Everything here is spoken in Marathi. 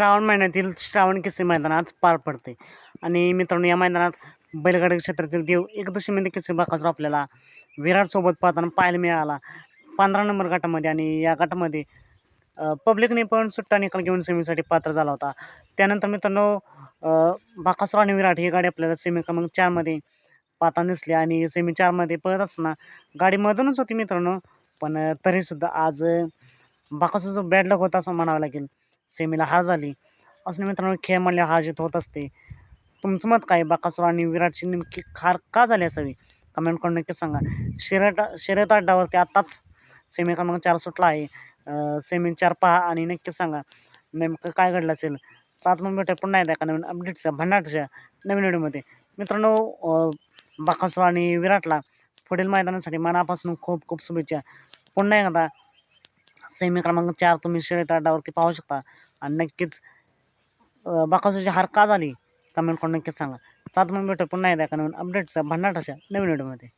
श्रावण महिन्यातील श्रावण केसरी मैदानात पार पडते. आणि मित्रांनो या मैदानात बैलगाडी क्षेत्रातील देव एकदशीमध्ये केसरी बाकासूर आपल्याला विराटसोबत पाहताना पाहायला मिळाला. पंधरा नंबर गटामध्ये आणि या गटामध्ये पब्लिकने पण सुट्टा निकाल घेऊन सेमीसाठी पात्र झाला होता. त्यानंतर मित्रांनो अ, बाकासूर आणि विराट ही गाडी आपल्याला सेमी क्रमांक चारमध्ये पाहताना दिसली आणि सेमी चारमध्ये पळत असताना गाडी मधूनच होती मित्रांनो. पण तरीसुद्धा आज अ, बाकासूरचं बॅड लक होता असं म्हणावं लागेल. सेमीला हार झाली. असं मित्रांनो खेळ म्हणले हार जीत होत असते. तुमचं मत काय? बाकासूर आणि विराटची नेमकी हार का झाली असावी? कमेंट करून नक्की सांगा. शर्यत शर्यत अड्डावरती आत्ताच सेमी क्रमांक चार सुटला आहे. सेमी चार पहा आणि नक्की सांगा. नेमकं काय घडलं असेल? सात मग भेटे पुन्हा येत्या का नवीन अपडेट्सच्या भन्नाटच्या नवीन व्हिडिओमध्ये. मित्रांनो अं, बाकासूर आणि विराटला पुढील मैदानासाठी मनापासून खूप खूप शुभेच्छा. पुन्हा एकदा सेमी क्रमांक चार तुम्ही शर्यत अड्डावरती पाहू शकता. आणि नक्कीच बाकासूची हार का झाली? कमेंट करून नक्कीच सांगा. सात मग भेटू पुन्हा एकदा का नवीन अपडेटच्या भन्नाट अशा नवीन व्हिडिओमध्ये